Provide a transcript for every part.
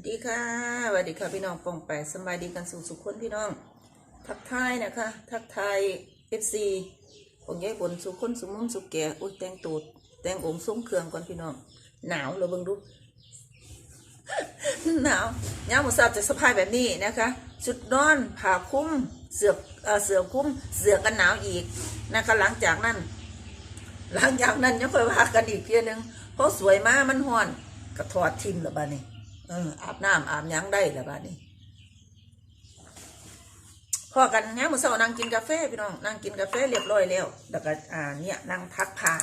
วัสดีค่ะสวัสดีค่ะพี่น้องปองแปดสบายดีกันสู่สุขคนพี่น้อง ทักทายนะคะ ทักทายเอฟซีของยายบนสุขคนสุมุมสุขแก่อุ้ยแตงตูดแต่งองค์ทรงเครื่องก่อนพี่น้อง หนาวเราเบิ่งดูหนาวยามหมูสับจะสะพายแบบนี้นะคะชุดนอนผ้าคุ้มเสือกเอ่อเสือคุ้มเสือกันหนาวอีกนะคะหลังจากนั้น หลังจากนั้นยังค่อยว่ากันอีกเพียหนึงเพราะสวยมากมันห่อนก็ถอดทิมแล้วบ้านี้ เอออาบน้ำอาบยังได้แล้วบ้านี้พอกันเนี้ยมือเช้านั่งกินกาแฟพี่น้องนั่งกินกาแฟเรียบร้อยแล้วแล้วก็อ่าเนี่ยนั่งทักผ้า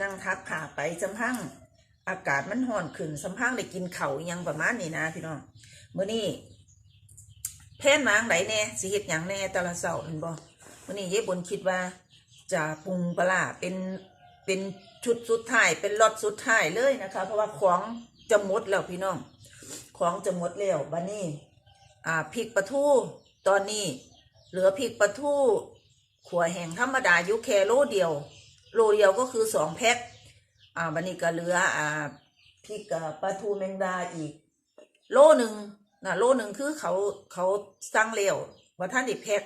นั่งทักผ้าไปจำพังอากาศมันห่อนขึ้นสำพังได้กินเข่ายังประมาณนี้นะพี่น้องมื้อนี้แพนมางไหนแน่สิเฮ็ดหยังแน่แต่ละเช้าเห็นบ่มื้อนี้เย้บนคิดว่า จะปรุงปลาร้าเป็นเป็นชุดสุดท้ายเป็นรสสุดท้ายเลยนะคะ เพราะว่าของจะหมดแล้วพี่น้อง ของจะหมดแล้วบัดนี้อ่าพริกปลาทูตอนนี้ เหลือพริกปลาทูขัวแห้งธรรมดายู่แคโลเดียว โลเดียวก็คือสองแพ็คอ่าบัดนี้ก็เหลืออ่าพริกปลาทูแมงดาอีก โลหนึ่งนะโลหนึ่งคือเขาเขาสั่งแล้วว่าท่านอีกแพ็ค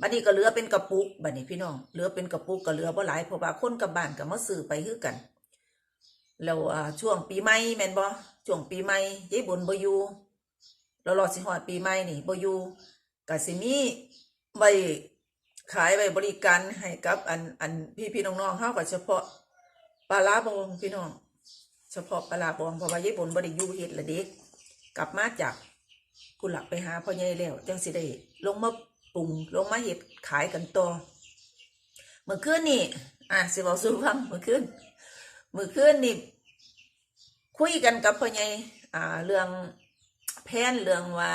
บัดนี้ก็เหลือเป็นกระปุกบัดนี้พี่น้องเหลือเป็นกระปุกก็เหลือบ่หลายเพราะว่าคนกับบ้านก็มาซื้อไปคือกัน แล้วอ่าช่วงปีใหม่แมนบ่ช่วงปีใหม่ยายบุญบอยู่แล้วรอสิฮอดปีใหม่นี่บอยู่ก็สิมีไว้ขายไว้บริการให้กับอันอันพี่พี่น้องๆเฮาก็เฉพาะปลาร้าบองพี่น้อง เฉพาะปลาร้าบองเพราะว่ายายบุญบ่ได้อยู่เฮ็ดละเด็กกลับมาจากกุหลับไปหาพ่อใหญ่แล้วจังสิได้ลงมาปรุงลงมาเห็ดขายกันต่อเมื่อคืนนี่อะสิบอกสู้ฟังเมื่อคืน มื่อคืนนี่คุยกันกับพ่อใหญ่อ่า เรื่องแผนเรื่องว่า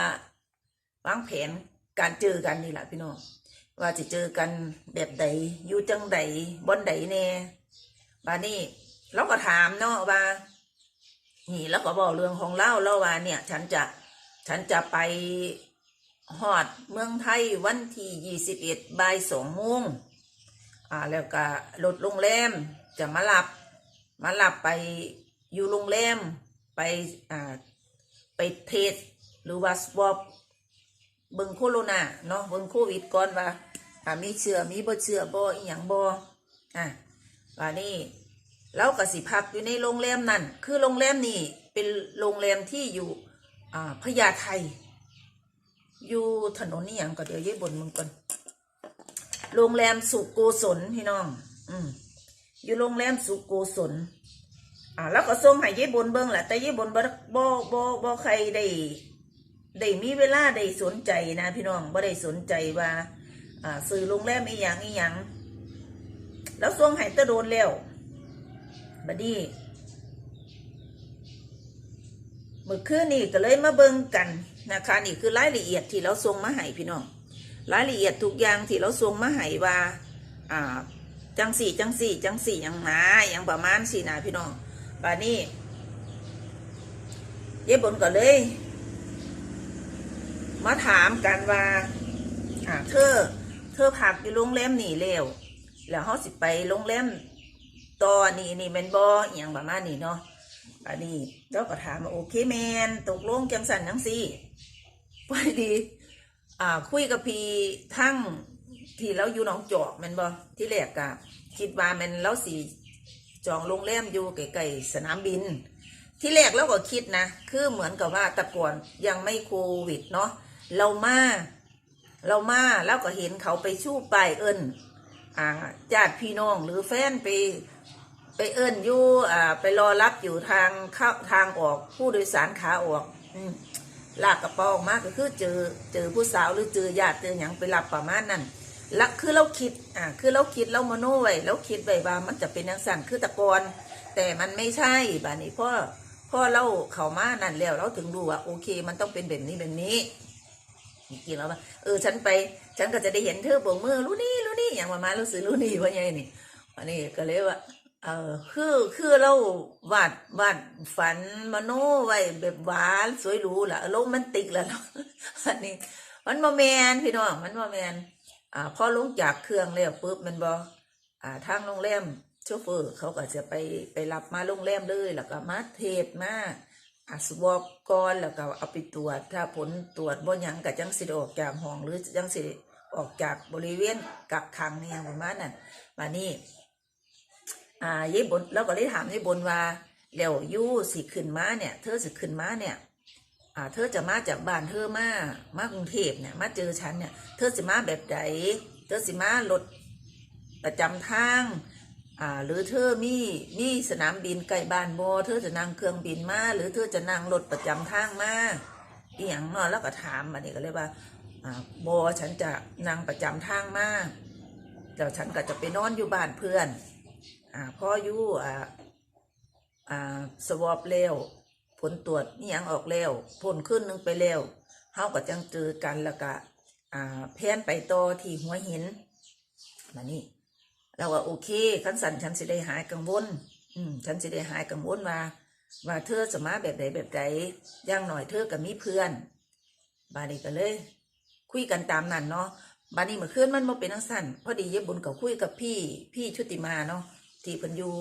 วางแผนการเจอกันนี่แหละพี่น้องว่าจะเจอกันแบบใดอยู่จังใดบนใดแน่บานี้เราก็ถามเนาะว่า นี่แล้วก็บอกเรื่องของเล่าเล่าว่าเนี่ย ฉันจะฉันจะไปฮอดเมืองไทยวันที่ยี่สิบเอ็ดบ่ายสองโมงอ่าแล้วก็รถโรงแรมจะมารับ มารับไปอยู่โรงแรมไปอ่าไปเทสหรือว่าสวอปเบิ่งโคโรนาเนาะเบิ่งโควิดก่อนว่าอ่ามีเชื้อมีบ่เชื้อบ่อีหยังบ่อะว่านี่แล้วก็สิพักอยู่ในโรงแรมนั่นคือโรงแรมนี่เป็นโรงแรมที่อยู่อ่าพญาไทอยู่ถนนนี่อย่างก็เดี๋ยวเย่บนมึงก่อนโรงแรมสุโกศลพี่น้อง อืม อยู่โรงแรมสุโกศลอ่าแล้วก็ส่งให้เย่บนเบิ้งแหละแต่เย่บนบ่บ่บ่บ่ใครได้ได้มีเวลาได้สนใจนะพี่น้องบ่ได้สนใจว่าอ่าซื้อโรงแรมอีหยังอีหยังแล้วส่งให้ตะโดนแล้วบัดนี้เมื่อคืนนี่ก็เลยมาเบิ่งกันนะคะนี่คือรายละเอียดที่เราส่งมาให้พี่น้องรายละเอียดทุกอย่างที่เราส่งมาให้ว่าอ่า จังสี่จังสี่จังสี่ย่างนาย่างประมาณสี่นาพี่น้องบัดนี้เย็บบนก็เลย มาถามกันว่าเธอ เธอพักอยู่โรงแรมนี่แล้วแล้วเขาสิไปโรงแรมต่อนี่นี่แมนบออย่างประมาณนี้เนาะอันนี้เราก็ถามว่าโอเคแมนตกลงจังสันจังสี่พอดี อ่าคุยกับพี่ทั้ง ที่เราอยู่หนองจอกแมนบอที่แรกกะคิดว่าแมนเราสีจองโรงแรมอยู่ใกลๆสนามบิน ที่แรกเราก็คิดนะ คือเหมือนกับว่าตะก่อนยังไม่โควิดเนาะเรามาเรามาแล้วก็เห็นเขาไปชู้ป้ายเอิญอ่าญาติพี่น้องหรือแฟนไปไปเอิ้นอยู่อ่าไปรอรับอยู่ทางเข้าทางออกผู้โดยสารขาออกอืลากกระเป๋าออกมาก็คือเจอเจอผู้สาวหรือเจอญาติเจออย่างไปรับประมาณนั้น ล้วคือเราคิดอ่าคือเราคิดเรามโนไว้เราคิดไว้ว่ามันจะเป็นอย่างสั่นคือตะกอนแต่มันไม่ใช่บานี้พ่อพ่อเราเขามานั่นแล้วเราถึงรู้ว่าโอเค มันต้องเป็นแบบนี้แบบนี้จริงๆแล้วว่าเออฉันไป ฉันก็จะได้เห็นเธอโบกมือรู้นี่รู้นี่อย่างประมารู้สึกรู้นี่ว่าไงนี่อันนี้ก็เลยว่าเออคือคือเราวาดวาดฝันมโนไว้แบบหวานสวยหรูล่ะโรแมนติกแล้วเนาะอันนี้ มันบ่แมนพี่น้องมันบ่แมน อ่าพอลงจากเครื่องแล้วปุ๊บมันบอ่าทางโรงแรมโชเฟอร์เขาก็จะไปไปรับมาโรงแรมเลยแล้วก็มาเทศมาอาสวอปก่อนแล้วก็เอาไปตรวจ ถ้าผลตรวจบ่ยังก็จังสิได้ออกจากห้องหรือจังสิได้ออกจากบริเวณกักขังเนี่ยประมาณนั้นมานี่อ่ายายบนเราก็เลยถามยายบนว่าแล้วยู่สิขึ้นมาเนี่ย เธอสิขึ้นมาเนี่ย อ่าเธอจะมาจากบ้านเธอมามากรุงเทพเนี่ยมาเจอฉันเนี่ยเธอสิมาแบบใดเธอสิมารถประจำทางอ่าหรือเธอมีมีสนามบินใกล้บ้านบอเธอจะนั่งเครื่องบินมาหรือเธอจะนั่งรถประจำทางมาอีหยังเนาะแล้วก็ถามมาเนี่ก็เลยว่าอ่าบอฉันจะนั่งประจำทางมาเดี๋ยวฉันก็จะไปนอนอยู่บ้านเพื่อนอ่าพ่ออยู่อ่าอ่าสวอปแล้ว ผลตรวจนี่ยังออกแล้วผลขึ้นหนึงไปแล้วเฮาก็จังเจอกันแล้วก็อ่าแพนไปต่อที่หัวหินมานี่เราว่าโอเคขันสันฉันสิได้หายกังวลอืมฉันสิได้หายกังวลว่าว่าเธอจะมาแบบใดแบบใดย่างหน่อยเธอกับมีเพื่อนบานี้ก็เลย คุยกันตามนั้นเนาะบานี้เมื่อคืนมันมาเป็นทังสั้นพอดีเย็บบุญกับคุยกับพี่พี่ชุติมาเนาะที่เพิ่นอยู่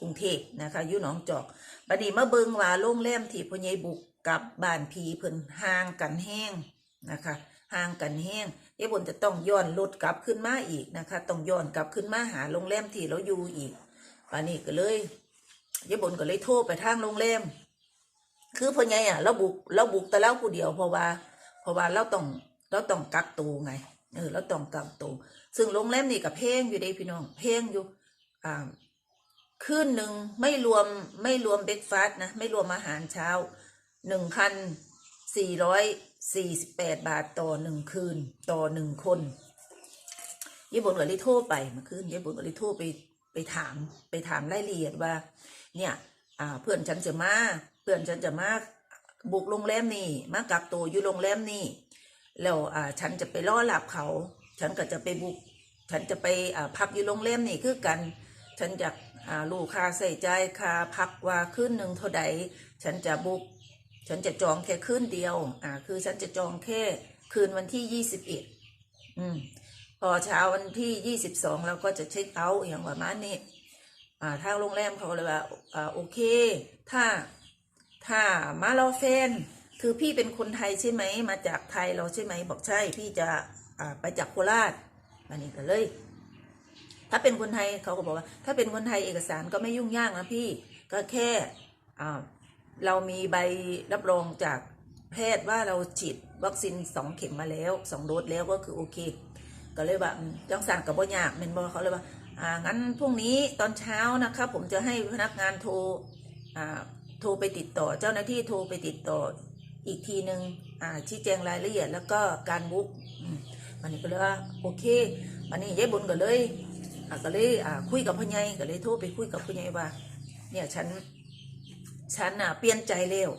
กรุงเทพนะคะอยู่หนองจอกบัดนี้มาเบิงว่าโรงแรมที่พ่อใหญ่บุกกับบ้านพีเพิ่นห่างกันแห้งนะคะห่างกันแห้งยายบนจะต้องย้อนรถกลับขึ้นมาอีกนะคะ ต้องย้อนกลับขึ้นมาหาโรงแรมที่เราอยู่อีกบัดนี้ก็เลยยายบนก็เลยโทรไปทางโรงแรม คือพ่อใหญ่อะเราบุกเราบุกแต่เราผู้เดียวเพราะว่า เพราะว่าเราต้องเราต้องกักตัวไงเออเราต้องกักตัวซึ่งโรงแรมนี่กับเพลงอยู่เด้พี่น้องเพลงอยู่อ่า คืนหนึ่งไม่รวมไม่รวมเบรกฟาสต์นะ ไม่รวมอาหารเช้าหนึ่งพันสี่ร้อยสี่สิบแปดบาทต่อหนึ่งคืน ต่อหนึ่งคนยี่บนก็เลยโทไปเมื่อคืนยี่บนก็เลยโทไปไปถามไปถามรายละเอียดว่า เนี่ยอ่าเพื่อนฉันจะมาเพื่อนฉันจะมาบุกโรงแรมนี่มากักตัวอยู่โรงแรมนี่แล้วอ่าฉันจะไปล่อหลับเขา ฉันก็จะไปบุก ฉันจะไปอ่าพักอยู่โรงแรมนี่คือกัน ฉันจะอ่า ลูกค่าใส่ใจค่าพักว่าคืนหนึ่งเท่าใดฉันจะบุก ฉันจะจองแค่คืนเดียว อ่า คือฉันจะจองแค่คืนวันที่ยี่สิบเอ็ดอืม พอเช้าวันที่ยี่สิบสองเราก็จะเช็คเอาท์อย่างประมาณนี้ อ่าทางโรงแรมเขาเลยว่า อ่า โอเค ถ้า ถ้ามาเราแฟน คือพี่เป็นคนไทยใช่ไหม มาจากไทยเราใช่ไหม บอกใช่ พี่จะ อ่า ไปจากโคราชอันนี้ก็เลย ถ้าเป็นคนไทยเขาก็บอกว่า ถ้าเป็นคนไทยเอกสารก็ไม่ยุ่งยากนะพี่ก็แค่เรามีใบรับรองจากแพทย์ว่าเราฉีดวัคซีนสองเข็มมาแล้วสองโดสแล้วก็คือโอเค ก็เลยว่าจังสั่นกับบ่ยากเมนบอเขาเลยว่าอ่างั้นพรุ่งนี้ตอนเช้านะครับผมจะให้พนักงานโทรอ่าโทรไปติดต่อเจ้าหน้าที่โทรไปติดต่ออีกทีหนึ่งอ่าชี้แจงรายละเอียดแล้วก็การบุ๊กอืมวันนี้ก็เลยว่าโอเควันนี้ยายบุญก็เลย อะก็เลยอ่าคุยกับพ่อใหญ่ก็เลยโทรไปคุยกับพ่อใหญ่ว่า เนี่ยฉันฉันอะเปลี่ยนใจเร็ว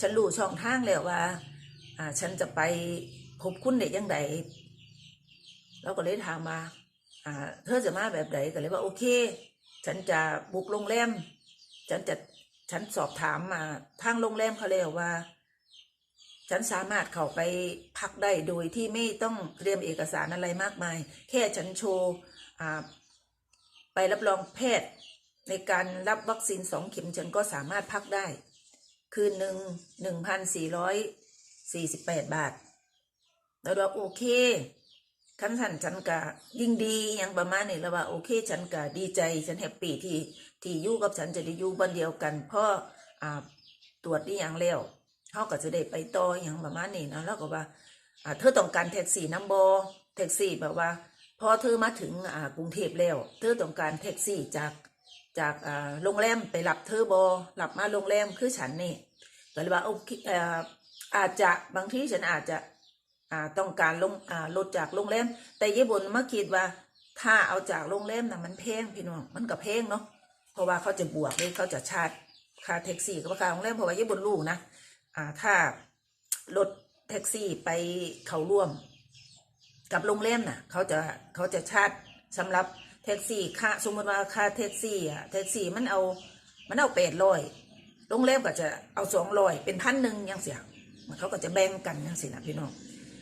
ฉันรู้ช่องทางแล้วว่า อ่า ฉันจะไปพบคุณได้ยังไงเราก็เลยถามมาอ่า เธอจะมาแบบไหนก็เลยว่าโอเค ฉันจะบุกโรงแรมฉันจะฉันสอบถามมาทางโรงแรมเขาแล้วว่า ฉันสามารถเข้าไปพักได้โดยที่ไม่ต้องเตรียมเอกสารอะไรมากมาย แค่ฉันโชว์อ่า ไปรับรองแพทย์ในการรับวัคซีนสองเข็มฉันก็สามารถพักได้ คืนหนึ่งหนึ่งพันสี่ร้อยสี่สิบแปดบาท แล้วเราโอเคขั้นสันฉันกะยิ่งดีอย่างประมาณนี้แล้วว่าโอเค ฉันกะดีใจฉันแฮปปี้ที่ที่อยู่กับฉันจะได้อยู่บ้านเดียวกันเพราะอ่าตรวจนี่อย่างแล้วเขาก็จะได้ไปต่ออย่างประมาณนี้นะแล้วก็ว่าอ่าเธอต้องการแท็กซี่นัมบอแท็กซี่แบบว่า พอเธอมาถึงกรุงเทพแล้ว เธอต้องการแท็กซี่จากจากโรงแรมไปรับเธอบอรับมาโรงแรมคือฉันนี่ก็เลยว่าโอเคอาจจะบางทีฉันอาจจะต้องการลงอ่าลดจากโรงแรม แต่ยี่บนมาคิดว่า ถ้าเอาจากโรงแรมนะมันแพงพี่น้องมันก็แพงเนาะเพราะว่าเขาจะบวกเลยเขาจะชาร์จค่าแท็กซี่กับค่าโรงแรมเพราะว่ายี่บนลูกนะถ้ารถแท็กซี่ไปเขาร่วม กับโรงแรมน่ะเขาจะเขาจะชาร์จสำหรับแท็กซี่ค่าสมมติว่าค่าแท็กซี่อะแท็กซี่มันเอามันเอาแปดร้อยโรงแรมก็จะเอาสองร้อยเป็นพันหนึ่งยังเสียมันเขาก็จะแบ่งกันยังสินะพี่น้อง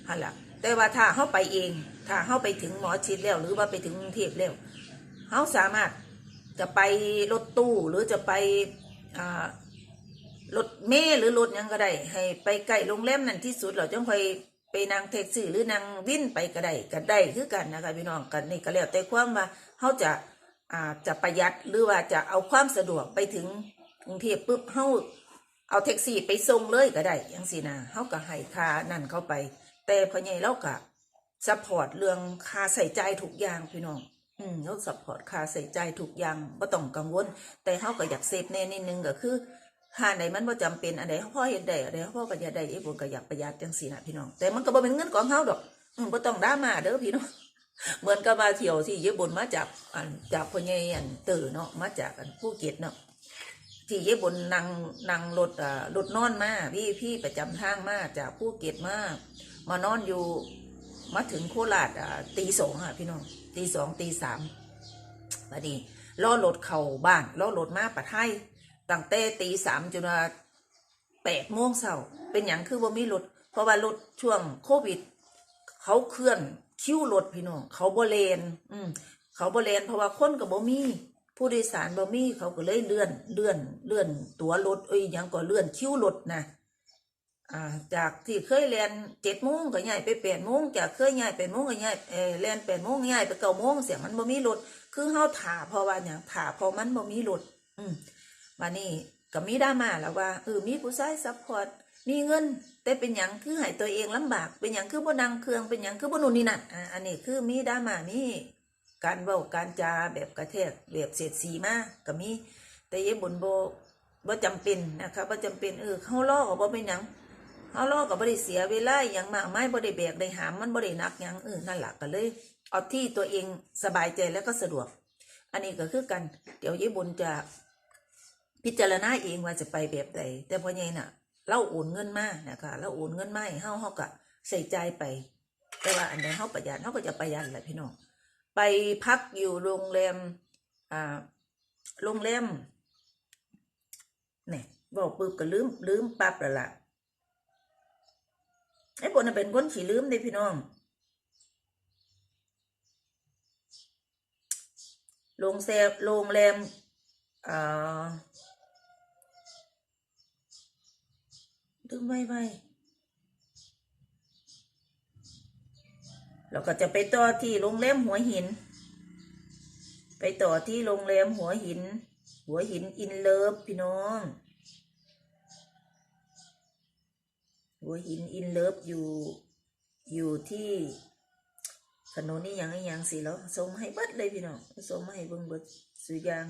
ฮันละแต่ว่าถ้าเขาไปเองถ้าเขาไปถึงหมอชิดแล้ว หรือว่าไปถึงกรุงเทพแล้วเขาสามารถจะไปรถตู้หรือจะไปรถเมล์หรือรถยังก็ได้ให้ไปใกล้โรงแรมนั่นที่สุดเราจังค่อย ไปนั่งแท็กซี่หรือนั่งวินไปก็ได้ก็ได้คือกันนะคะพี่น้องกันนี่ก็แล้วแต่ความว่าเขาจะอ่าจะประหยัดหรือว่าจะเอาความสะดวกไปถึงกรุงเทพปุ๊บเขาเอาแท็กซี่ไปส่งเลยก็ได้ยังสินะเขาก็ให้ค่านั่นเข้าไป แต่พ่อใหญ่เราก็ซัพพอร์ตเรื่องค่าใส่ใจทุกอย่างพี่น้องอืมเขาซัพพอร์ตค่าใส่ใจทุกอย่างบ่ต้องกังวล แต่เขาก็อยากเซฟแน่นิดนึงก็คือ หาไหนมันบ่จำเป็นอันใดพ่อเฮ็ดได้อันใดพ่อประหยัดได้ไอ้บุญก็อยากประหยัดจังซี่นะพี่น้องแต่มันก็บ่เป็นเงินของเขาดอกอืมบ่ต้องดรามาเด้อพี่น้องเหมือนกับมาเที่ยวที่ญี่ปุ่นมาจากอันจากพ่อใหญ่อันเตอเนาะมาจากอันภูเก็ตเนาะที่ญี่ปุ่นนั่งนั่งรถอ่ารถนอนมาพี่พี่ประจำทางมาจากภูเก็ตมามานอนอยู่มาถึงโคราชอ่าตีสองอะพี่น้องตีสองตีสามบัดนี้ล่อรถเข้าบ้านล่อรถมาปัดให้ ตั้งแต่ตีสามจนแปดโมงเช้าเป็นอย่างคือว่ามีรถเพราะว่ารถช่วงโควิด เขาเคลื่อนคิ้วรถพี่น้องเขาบเลนอืมเขาบเลนเพราะว่าคนกับบ่มีผู้โดยสารบ่มีเขาก็เลยเลื่อนเลื่อนเลื่อนตัวรถเอ้ยยังก็เลื่อนคิ้วรถนะอ่าจากที่เคยแลนเจ็ดโมงก็ย้ายไปแปดโมงจากเคยย้ายแปดโมงก็ย้ายเออแลนแปดโมงย้ายไปเก้าโมงเสียงมันบ่มีรถคือเฮาถ่าเพราะว่าหยังถ่าเพราะมันบ่มีรถอืม มานี่ก็มีดราม่าแล้วว่าเออมีผู้ชายซัพพอร์ตมีเงิน แต่เป็นหยังคือให้ตัวเองลำบาก เป็นหยังคือบ่นังเครื่องเป็นหยังคือบ่นู่นนี่นั่นอ่าอันนี้คือมีดราม่ามีการเว้าการจาแบบกระแทกแบบเสียดสีมาก็มี แต่ยายบุญบ่บ่จำเป็นนะคะบ่จำเป็นเออเขาล้อก็บ่เป็นหยังเขาล้อก็บ่ได้เสียเวลาอหยังมากมายบ่ได้แบกได้หามมันบ่ได้หนักหยังเออนั่นหละก็เลย เอาที่ตัวเองสบายใจแล้วก็สะดวก อันนี้ก็คือกัน เดี๋ยวยายบุญจะ พิจารณาเองว่าจะไปแบบใดแต่พอใหญ่น่ะ เราโอนเงินมานะคะเราโอนเงินมาให้เฮาเฮาก็ใส่ใจไป แต่ว่าอันใดเฮาประหยัดเฮาก็จะประหยัดแหละพี่น้องไปพักอยู่โรงแรมอ่าโรงแรมเนี่ยบอกปึ๊บก็ลืมลืมปั๊บแล้วล่ะไอ้คนน่ะเป็นคนขี้ลืมเด้พี่น้องโรงแรมโรงแรมอ่า ลืมไว้ไว้เราก็จะไปต่อที่โรงแรมหัวหิน ไปต่อที่โรงแรมหัวหิน หัวหินอินเลิฟพี่น้อง หัวหินอินเลิฟอยู่อยู่ที่ถนนนี่ยังไงยังสิแล้วส่งให้เบิดเลยพี่น้องส่งมาให้เบิ่งเบิดสุดยาง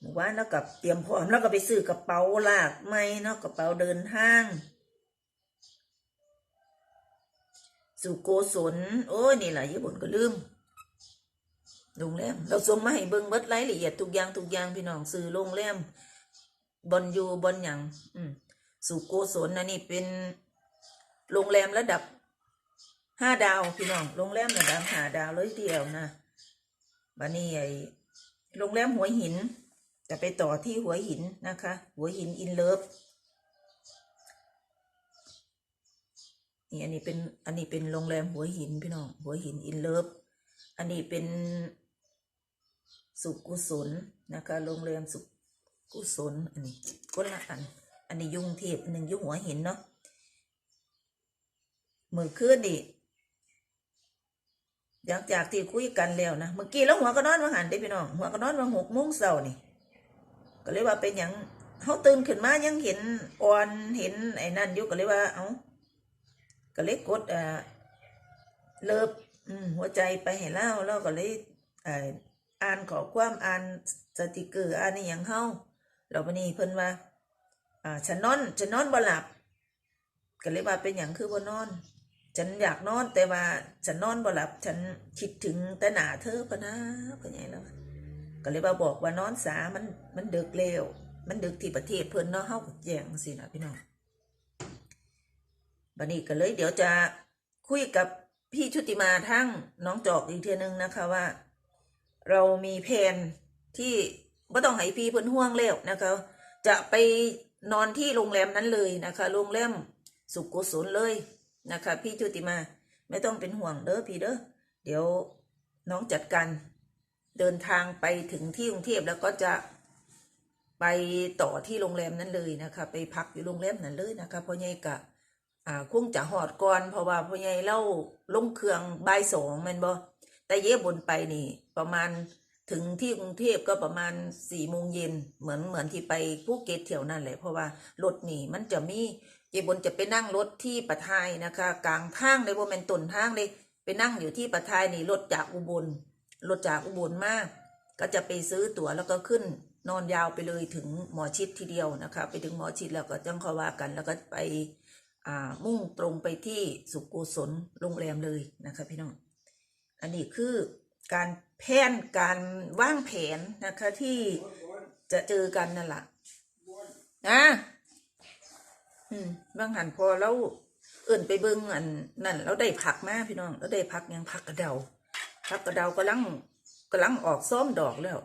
หมู่บ้านแล้วกับเตรียมพร้อมแล้วก็ไปซื้อกระเป๋าลากไม้เนาะกระเป๋าเดินทางสู่โกศลโอ้ยนี่แหละญี่ปุ่นก็ลืมโรงแรมเราส่งมาให้เบิ่งเบิดรายละเอียดทุกอย่างทุกอย่างพี่น้องซื้อโรงแรมบอนอยู่บอนหยังอืมสู่โกศลนะนี่เป็นโรงแรมระดับห้าดาวพี่น้องโรงแรมระดับห้าดาวเลยเดียวนะบันนี้ไอโรงแรมหัวหิน จะไปต่อที่หัวหินนะคะ หัวหินอินเลิฟนี่อันนี้เป็นอันนี้เป็นโรงแรมหัวหินพี่น้องหัวหินอินเลิฟอันนี้เป็นสุกุศลนะคะโรงแรมสุกุศลอันนี้คนละอัน อันนี้ยุ่งเทพหนึ่งยุ่งหัวหินเนาะมือคืนนี่หลังจากที่คุยกันแล้วนะเมื่อกี้แล้วหัวก็นอนมาหันได้พี่น้องหัวก็นอนมาหกโมงเช้านี่ ก็เลยว่าเป็นอย่างเขาตื่นขึ้นมายังเห็นอ่อนเห็นไอ้นั่นอยู่ก็เลยว่า เอาก็เลยกดอ่าเลิฟหัวใจไปเห็นแล้วแล้วก็เลยอ่าอ่านขอความอ่านสติเกอร์อ่านในอย่างเฮาเราวันนี้เพิ่นว่าอ่าฉันนอนฉันนอนบ่หลับก็เลยว่าเป็นอย่างคือบ่นอน ฉันอยากนอนแต่ว่าฉันนอนบ่หลับ ฉันคิดถึงแต่หนาเธอปะนะปะไงแล้ว ก็เลยว่าบอกว่านอนสามันมันดึกเร็วมันดึกที่ประเทศเพิ่นเนาะเฮาก็แจ้งสินะพี่น้องบัดนี้ก็เลยเดี๋ยวจะคุยกับพี่ชุติมาทั้งน้องจอกอีกเทีนึงนะคะว่า เรามีแผนที่บ่ต้องให้พี่เพิ่นห่วงแล้วนะคะ จะไปนอนที่โรงแรมนั้นเลยนะคะ โรงแรมสุกุศลเลยนะคะ พี่ชุติมาไม่ต้องเป็นห่วงเด้อพี่เด้อเดี๋ยวน้องจัดการ เดินทางไปถึงที่กรุงเทพแล้วก็จะไปต่อที่โรงแรมนั้นเลยนะคะ ไปพักอยู่โรงแรมนั้นเลยนะคะพ่อใหญ่กะอ่าคงจะหอดก่อนเพราะว่าพ่อใหญ่เล่าลงเครื่องบ่ายสองแมันบ่แต่เย่บนไปนี่ ประมาณถึงที่กรุงเทพก็ประมาณสี่โมงเย็นเหมือนเหมือนที่ไปภูเก็ตเที่ยวนั่นแหละเพราะว่ารถนี่มันจะมีเย่บนจะไปนั่งรถที่ปะทายนะคะ กลางทางเลยว่ามันต้นทางเลยไปนั่งอยู่ที่ปะทายนี่รถจากอุบล รถจากอุบลมาก ก็จะไปซื้อตั๋วแล้วก็ขึ้นนอนยาวไปเลยถึงหมอชิดทีเดียวนะคะ ไปถึงหมอชิดแล้วก็จังเขาว่ากัน แล้วก็ไปมุ่งตรงไปที่สุกุศลโรงแรมเลยนะคะพี่น้อง อันนี้คือการแผนการว่างแผนนะคะที่จะเจอกันนั่นแหละนะอืมบางหันพอแล้วเอื่นไปเบิ้งอันนั่นแล้วได้ผักมาพี่น้องแล้วได้ผักยังผักกระเดา ผักกระเดากำลังกำลังออกซ้อมดอกแล้ว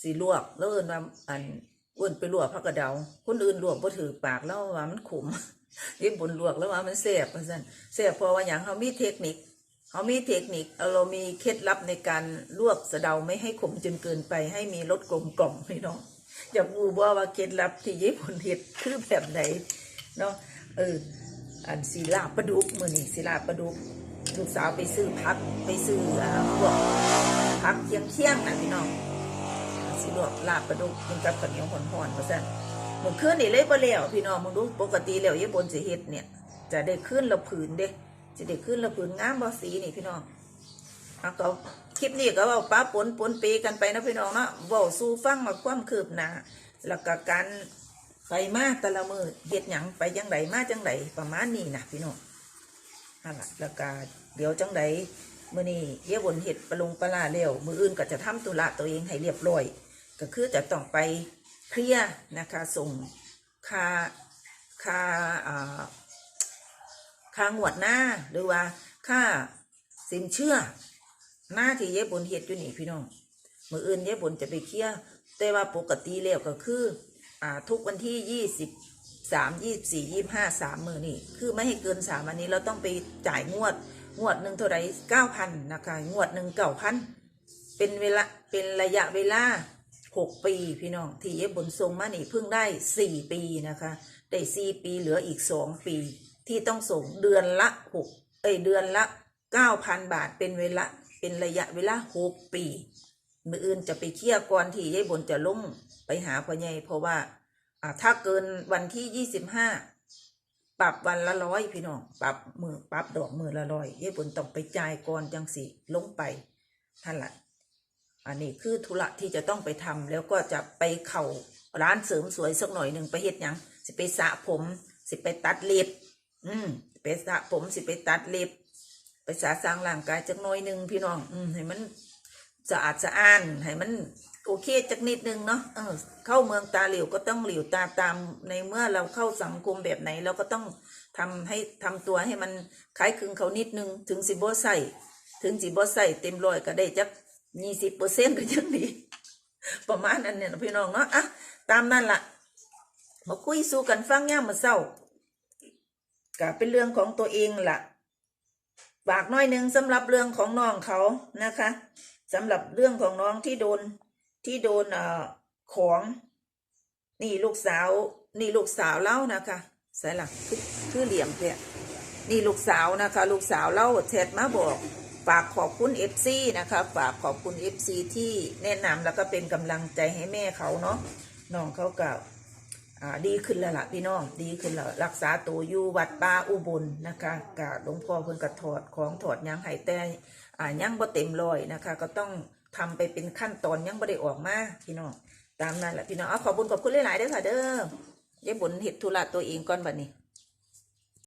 สีลวกแล้วเอื่นว่าอันอื่นไปลวกผักกระเดา คนอื่นลวกบ่ถือปากแล้วว่ามันขมนี่บนลวกแล้วว่ามันแซ่บว่าซั่นแซ่บพราะว่าอย่างเขามีเทคนิคเขามีเทคนิคเรามีเคล็ดลับในการลวกสะเดาไม่ให้ขมจนเกินไป ให้มีรสกลมกล่อมพี่น้องอยากรู้บ่ว่าเคล็ดลับที่ญี่ปุ่นเฮ็ดคือแบบไหนเนาะเอออันศิลาปลาดุกมือนี้ศิลาปลาดุก ลูกสาวไปซื้อพักไปซื้อพวกพักเคียงเคียงนะพี่น้องสิลวกลาบปลาดุกกินกับข้าวเหนียวห่อนๆว่าซั่นเมื่อคืนนี่เลยบ่แล้วพี่น้องมึงดูปกติแล้วยายบนสิเฮ็ดเนี่ย จะได้ขึ้นละผืนเด้จะได้ขึ้นละผืนงามบ่สีนี่พี่น้องเอาก็คลิปนี้ก็ว้าป้าปนปนปีกันไปนะพี่น้องเนาะว้าสู่ฟังมาความคืบหน้าแล้วก็การไปมาแต่ละมือเฮ็ดหยังไปจังไดมาจังไดประมาณนี้นะพี่น้อง นั่นล่ะแล้วก็เดี๋ยวจังไดมื้อนี้เยายบนเฮ็ดปลาลงปลาร้าแล้วมืออื่นก็จะทำธุระตัวเองให้เรียบร้อย ก็คือจะต้องไปเคลียร์นะคะส่งค่าค่าอ่าค่างวดหน้าหรือว่าค่าสินเชื่อ หน้าที่เย็บบนเฮ็ดอยู่นี่พี่น้องมืออื่นเย็บบนจะไปเคลียร์แต่ว่าปกติแล้วก็คืออ่าทุกวันที่ยี่สิบ สามยี่สี่ยี่ห้าสามมือนี่ คือไม่ให้เกินสามวันนี้เราต้องไปจ่ายงวด งวดหนึ่งเท่าไรเก้าพันนะคะ งวดหนึ่งเก้าพันเป็นเวลา เป็นระยะเวลาหกปีพี่น้อง ที่เย็บบนทรงมานี่เพิ่งได้สี่ปีนะคะ ได้สี่ปีเหลืออีกสองปี ที่ต้องส่งเดือนละหกเอ้ยเดือนละเก้าพันบาทเป็นเวลา เป็นระยะเวลาหกปี มืออื่นจะไปเคลียร์ก่อนที่ยายบนจะลงไปหาพ่อใหญ่เพราะว่า อ่าถ้าเกินวันที่ยี่สิบห้าปรับวันละร้อยพี่น้องปรับมือปรับดอกมือละร้อยยายบนต้องไปจ่ายก่อนจังสิลงไปท่านละอันนี้คือธุระที่จะต้องไปทำแล้วก็จะไปเข้าร้านเสริมสวยสักหน่อยหนึ่งไปเฮ็ดยังสิไปสระผม สิไปตัดเล็บ อืมไปสระผมสิไปตัดเล็บ ไปสาสางร่างกายจักหน่อยหนึ่งพี่น้อง อืมให้มันสะอาดสะอ้านให้มัน โอเคจักนิดนึงเนาะเออเข้าเมืองตาเหลียวก็ต้องเหลียวตาตามในเมื่อเราเข้าสังคมแบบไหน เราก็ต้องทำให้ทำตัวให้มันคล้ายคลึงเขานิดนึง ถึงสิบใส่ถึงสิบใส่เต็มร้อยก็ได้จักยี่สิบเปอร์เซ็นต์ก็ยังดีประมาณนั้นเนี่ยนะพี่น้องเนาะอะตามนั่นละมาคุยสู้กันฟังย่ามมาเศร้าก็เป็นเรื่องของตัวเองล่ะฝากน้อยนึงสำหรับเรื่องของน้องเขานะคะสำหรับเรื่องของน้องที่โดน ที่โดนอของนี่ลูกสาว นี่ลูกสาวเล่านะคะใส่หละคือคือเหลี่ยมแค่นี่ลูกสาวนะคะ ลูกสาวเล่าแชทมาบอกฝากขอบคุณเอฟซีนะคะฝากขอบคุณเอฟซีที่แนะนำแล้วก็เป็นกำลังใจให้แม่เขาเนาะน้องเขาก็อ่าดีขึ้นแล้วล่ะพี่น้องดีขึ้นแล้วรักษาตัวอยู่วัดป่าอุบลนะคะกะหลวงพ่อเพิ่นก็ถอดของถอดยังให้แต่อ่ายังบ่เต็มรอยนะคะ ก็ต้อง ทำไปเป็นขั้นตอนยังไม่ได้ออกมาพี่น้องตามนั้นแหละพี่น้องเอาขอบุญขอบคุณหลายๆเด้อค่ะเด้อยายบุญเห็ดธุระตัวเองก่อนบัดนี้